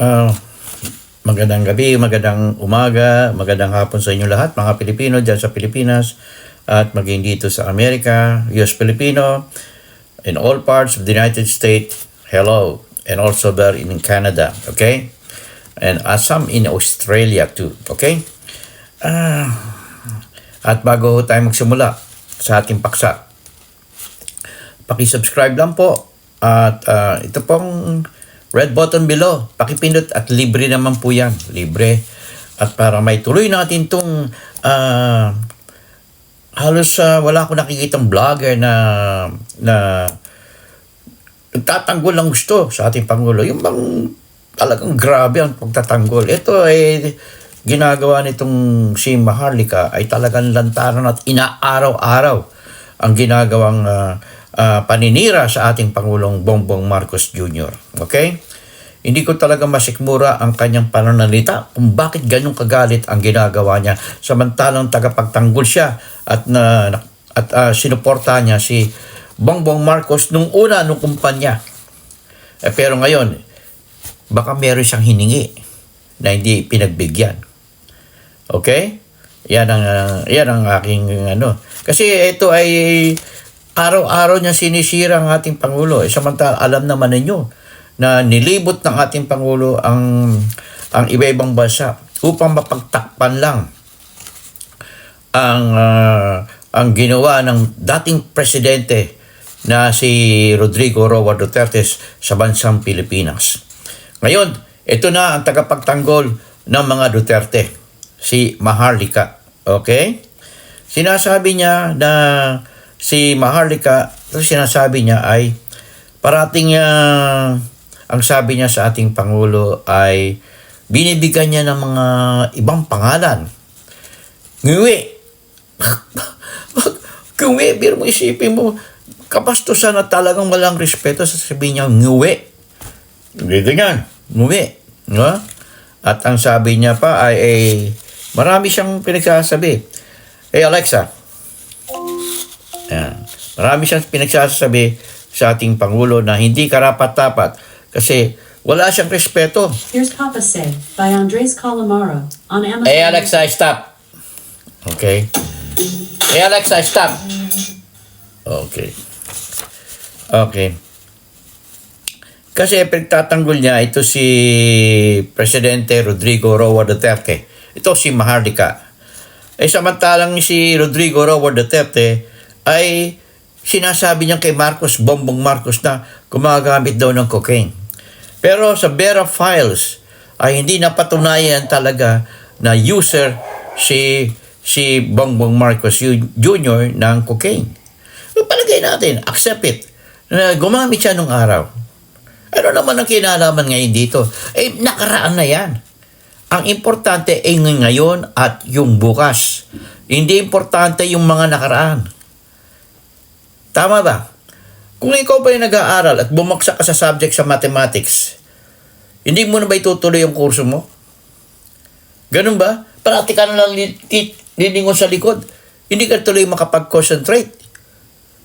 Ah, magandang gabi, magandang umaga, magandang hapon sa inyo lahat, mga Pilipino dyan sa Pilipinas at maging dito sa Amerika, US Filipino, in all parts of the United States, hello, and also there in Canada, okay? And uh, some in Australia too, okay? Ah, at bago tayo magsimula sa ating paksa, Paki-subscribe lang po. At ah, ito pong red button below. Pakipindot at libre naman po yan. Libre. At para may tuloy natin itong ah, halos ah, wala akong nakikitang vlogger na na nagtatanggol ng gusto sa ating Pangulo. Yung bang talagang grabe ang pagtatanggol. Ito ay ginagawa nitong si Maharlika ay talagang lantaran at inaaraw-araw ang ginagawang ah, ah, paninira sa ating Pangulong Bongbong Marcos Jr. Okay? Hindi ko talaga masikmura ang kanyang pananalita kung bakit ganyan kagalit ang ginagawa niya samantalang tagapagtanggol siya at na at ah, sinuporta niya si Bongbong Marcos nung una nung kumpanya. Eh, pero ngayon, baka meron siyang hiningi na hindi pinagbigyan. Okay? Yan ang ah, yan ang aking ano. Kasi ito ay araw-araw niya sinisira ang ating pangulo. Eh, samantala alam naman ninyo na nilibot ng ating pangulo ang ang iba-ibang bansa upang mapagtakpan lang ang ah, ang ginawa ng dating presidente na si Rodrigo Roa Duterte sa bansang Pilipinas. Ngayon, ito na ang tagapagtanggol ng mga Duterte, si Maharlika. Okay? Sinasabi niya na si Maharlika, sinasabi niya ay parating niya, ang sabi niya sa ating Pangulo ay binibigyan niya ng mga ibang pangalan. Ngiwi. Ngiwi, biro mo isipin mo, kapastusan na talagang walang respeto sa sabihin niya, ngiwi. Hindi ganyan. Ngiwi. No? At ang sabi niya pa ay, ay marami siyang pinagsasabi. Eh Alexa, Ayan. Marami siyang pinagsasabi sa ating Pangulo na hindi karapat-dapat kasi wala siyang respeto. Here's Papa Say by Andres Calamaro on Amazon. Eh Alexa, stop. Okay. Eh Alexa, stop. Okay. Okay. Kasi pinagtatanggol niya ito si Presidente Rodrigo Roa Duterte. Ito si Maharlika. Eh samantalang si Rodrigo Roa Duterte ay sinasabi niya kay Marcos, Bongbong Marcos na gumagamit daw ng cocaine. Pero sa Vera Files ay hindi napatunayan talaga na user si si Bongbong Marcos Jr. ng cocaine. Palagay natin, accept it, na gumamit siya nung araw. Ano naman ang kinalaman ngayon dito? Eh, nakaraan na yan. Ang importante ay ngayon at yung bukas. Hindi importante yung mga nakaraan. Tama ba? Kung ikaw ba yung nag-aaral at bumagsak ka sa subject sa mathematics, hindi mo na ba itutuloy yung kurso mo? Ganun ba? Parati ka na lang lilingon sa likod. Hindi ka tuloy makapag-concentrate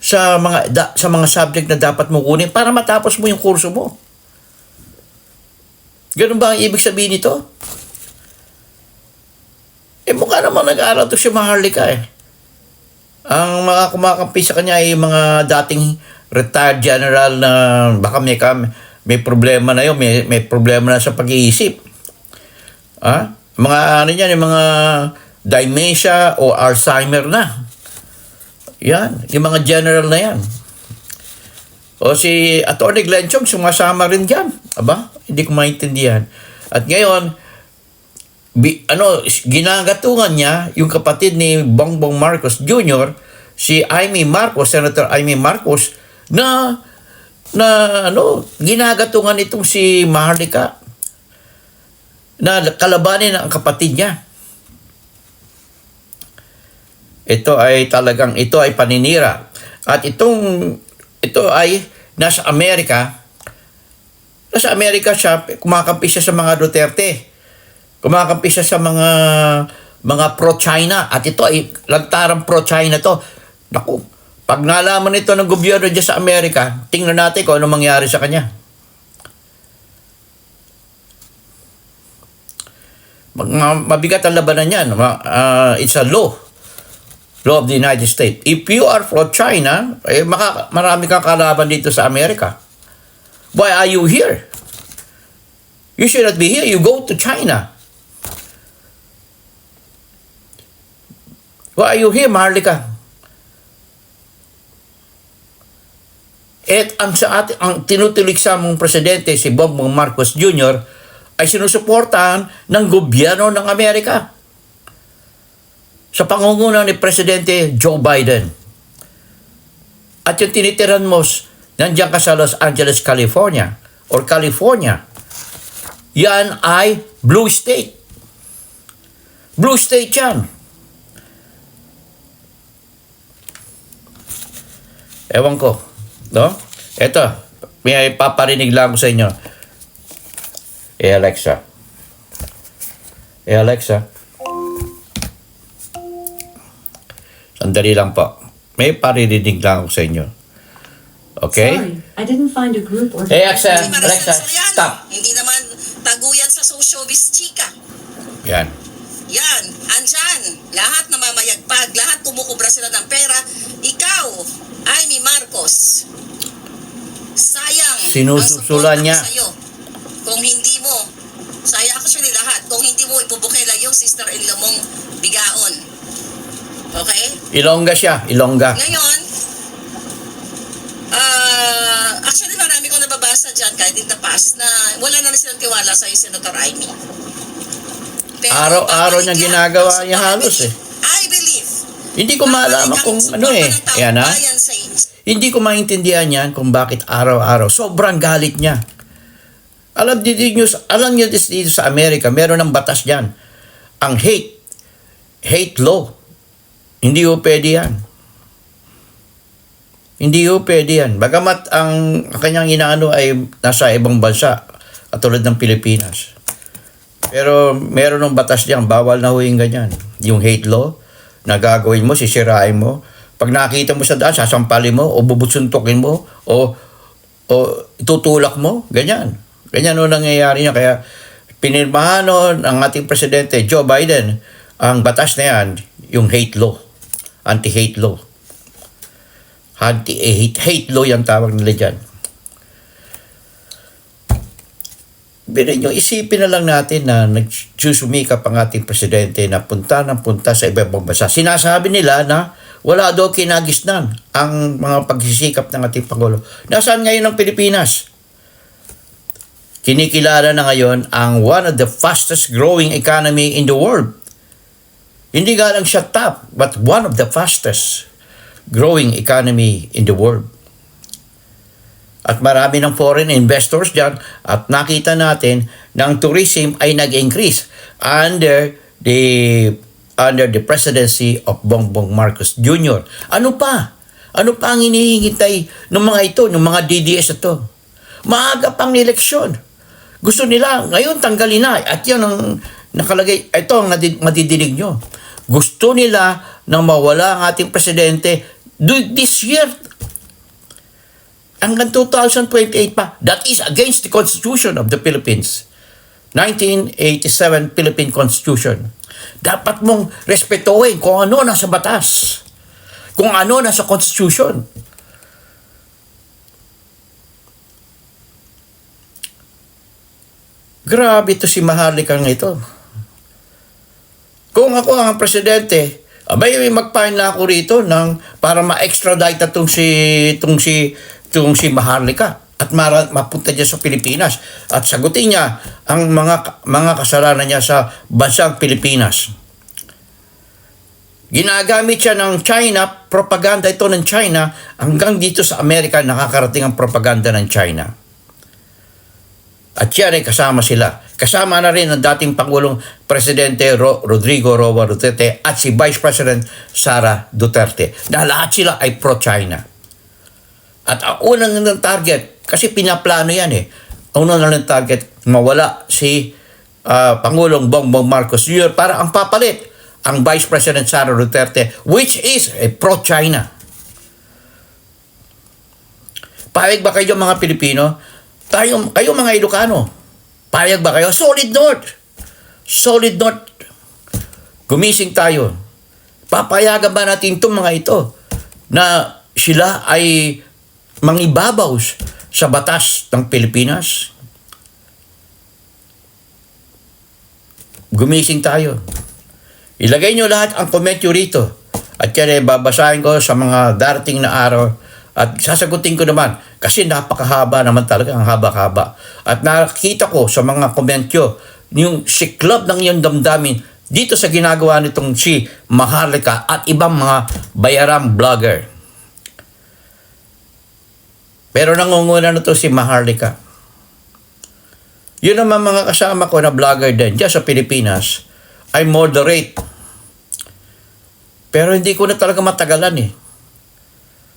sa mga da- sa mga subject na dapat mo kunin para matapos mo yung kurso mo. Ganun ba ang ibig sabihin nito? Eh mukha naman nag-aaral to si Maharlika eh. Ang mga kumakampi sa kanya ay mga dating retired general na baka may, may problema na yun, may, may problema na sa pag-iisip. Ah? Mga ano yan, yung mga dementia o Alzheimer na. Yan, yung mga general na yan. O si Atty. Glenn Chong sumasama rin dyan. Aba, hindi ko maintindihan. At ngayon, bi, ano, ginagatungan niya yung kapatid ni Bongbong Marcos Jr., si Amy Marcos, Senator Amy Marcos, na na ano, ginagatungan itong si Maharlika na kalabanin ang kapatid niya. Ito ay talagang ito ay paninira. At itong ito ay nasa Amerika. Nasa Amerika siya, kumakampi siya sa mga Duterte. Kumakampi siya sa mga mga pro-China. At ito ay lantarang pro-China to. Naku, pag nalaman ito ng gobyerno dyan sa Amerika, tingnan natin kung ano mangyari sa kanya. Mabigat ang labanan yan. Ma- ah, it's a law. Law of the United States. If you are for China, eh, maka- marami kang kalaban dito sa Amerika. Why are you here? You should not be here. You go to China. Why are you here, Maharlika? At ang sa atin, ang tinutuliksa mong presidente, si Bongbong Marcos Jr., ay sinusuportahan ng gobyerno ng Amerika sa pangunguna ni Presidente Joe Biden. At yung tinitiran mo, nandiyan ka sa Los Angeles, California, or California, yan ay blue state. Blue state yan. Ewan ko. No? Eto, may paparinig lang ako sa inyo. Eh, Alexa. Eh, Alexa. Sandali lang po. May paririnig lang ako sa inyo. Okay? Sorry, I didn't find a group or. Hey, Alexa. Alexa, Soriano. stop. Hindi naman taguyan sa socialist chika. Yan. Yan, andyan. Lahat namamayagpag, lahat kumukubra sila ng pera. Ikaw, Amy Marcos, sayang Sinususulan niya. sa'yo. Kung hindi mo, sayang actually lahat, kung hindi mo ipubukela yung sister-in-law mong bigaon. Okay? Ilongga siya. Ilongga. Ngayon, ah actually marami kong nababasa dyan kahit in the past na wala na rin silang tiwala sa Senator Amy. Araw-araw niya ginagawa niya halos eh. Hindi ko malaman kung ano eh. suporta ng taong Yan ha. Hindi ko maintindihan yan kung bakit araw-araw. Sobrang galit niya. Alam dito nyo, alam niyo dito sa Amerika, meron ng batas diyan. Ang hate, hate law. Hindi ho pwede yan. Hindi ho pwede yan. Bagamat ang kanyang inaano ay nasa ibang bansa, katulad ng Pilipinas. Pero meron ng batas diyan, bawal na ho yung ganyan. Yung hate law, na gagawin mo, sisirain mo. Pag nakita mo sa daan, sasampalin mo, o bubutsuntukin mo, o, o itutulak mo, ganyan. Ganyan o nangyayari niya. Kaya pinirmahan no, ng ating presidente, Joe Biden, ang batas na yan, yung hate law. Anti-hate law. Anti-hate hate law yung tawag nila dyan. Pero nyo, isipin na lang natin na nagsusumikap ang ating presidente na punta ng punta sa iba-ibang bansa. Sinasabi nila na wala daw kinagisnan ang mga pagsisikap ng ating Pangulo. Nasaan ngayon ang Pilipinas? Kinikilala na ngayon ang one of the fastest growing economy in the world. Hindi nga lang siya top, but one of the fastest growing economy in the world. At marami ng foreign investors dyan at nakita natin na tourism ay nag-increase under the under the presidency of Bongbong Marcos Jr. Ano pa? Ano pa ang hinihintay ng mga ito, ng mga DDS ito? Maaga pang eleksyon. Gusto nila, ngayon tanggalin na. At yan ang nakalagay, ito ang madidinig nyo. Gusto nila na mawala ang ating presidente this year, hanggang 2028 pa. That is against the Constitution of the Philippines. 1987 Philippine Constitution. Dapat mong respetuhin kung ano nasa batas. Kung ano nasa Constitution. Grabe to si Maharlikang ito. Kung ako ang presidente, abay may magpain na ako rito ng para ma-extradite tong si tong si tong si Maharlika at mara, mapunta niya sa Pilipinas at sagutin niya ang mga mga kasalanan niya sa bansang Pilipinas. Ginagamit siya ng China, propaganda ito ng China, hanggang dito sa Amerika nakakarating ang propaganda ng China. At yan ay kasama sila. Kasama na rin ang dating Pangulong Presidente Ro- Rodrigo Roa Duterte at si Vice President Sara Duterte. Na lahat sila ay pro-China. At ang unang ng target, kasi pinaplano yan eh. Ang unang ng target, mawala si ah, Pangulong Bongbong Marcos Jr. para ang papalit ang Vice President Sara Duterte which is a pro-China. Payag ba kayo mga Pilipino? Tayo, kayo mga Ilocano, payag ba kayo? Solid North. solid note. Gumising tayo. Papayagan ba natin itong mga ito na sila ay mangibabaw sa batas ng Pilipinas? Gumising tayo. Ilagay nyo lahat ang comment nyo rito. At yan ay babasahin ko sa mga darating na araw. At sasagutin ko naman. Kasi napakahaba naman talaga. Ang haba-haba. At nakita ko sa mga comment nyo, yung siklab ng iyong damdamin dito sa ginagawa nitong si Maharlika at ibang mga bayarang vlogger. Pero nangunguna na to si Maharlika. Yun naman mga kasama ko na vlogger din dyan sa Pilipinas ay moderate. Pero hindi ko na talaga matagalan eh.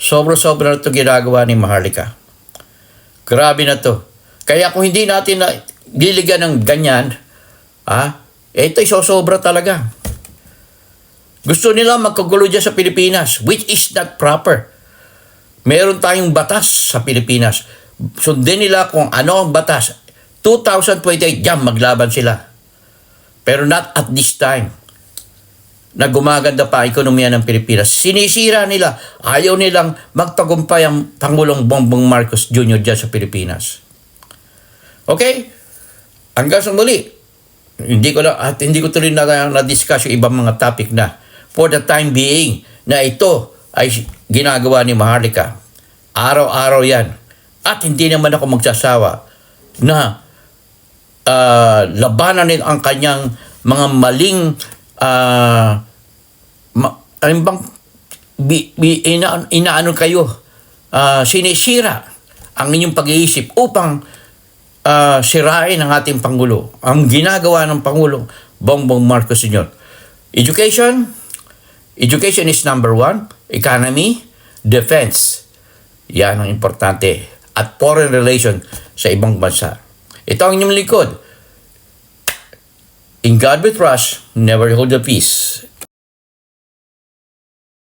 Sobra-sobra na ito ginagawa ni Maharlika. Grabe na to. Kaya kung hindi natin na liligyan ng ganyan, ah, eh, ito'y sosobra talaga. Gusto nila magkagulo dyan sa Pilipinas, which is not proper. Meron tayong batas sa Pilipinas. Sundin nila kung ano ang batas. 2028, dyan maglaban sila. Pero not at this time. Na gumaganda pa ekonomiya ng Pilipinas. Sinisira nila. Ayaw nilang magtagumpay ang Pangulong Bongbong Marcos Jr. dyan sa Pilipinas. Okay? Hanggang sa muli. Hindi ko na, at hindi ko tuloy na na-discuss yung ibang mga topic na for the time being na ito ay ginagawa ni Maharlika. Araw-araw yan. At hindi naman ako magsasawa na ah, labanan din ang kanyang mga maling ah, ma, bi, bi, ina, inaano kayo ah, sinisira ang inyong pag-iisip upang ah, sirain ang ating Pangulo. Ang ginagawa ng Pangulo, Bongbong Marcos Sr. Education, education is number one. Economy, defense. Yan ang importante. At foreign relation sa ibang bansa. Ito ang inyong likod. In God we trust, never hold the peace.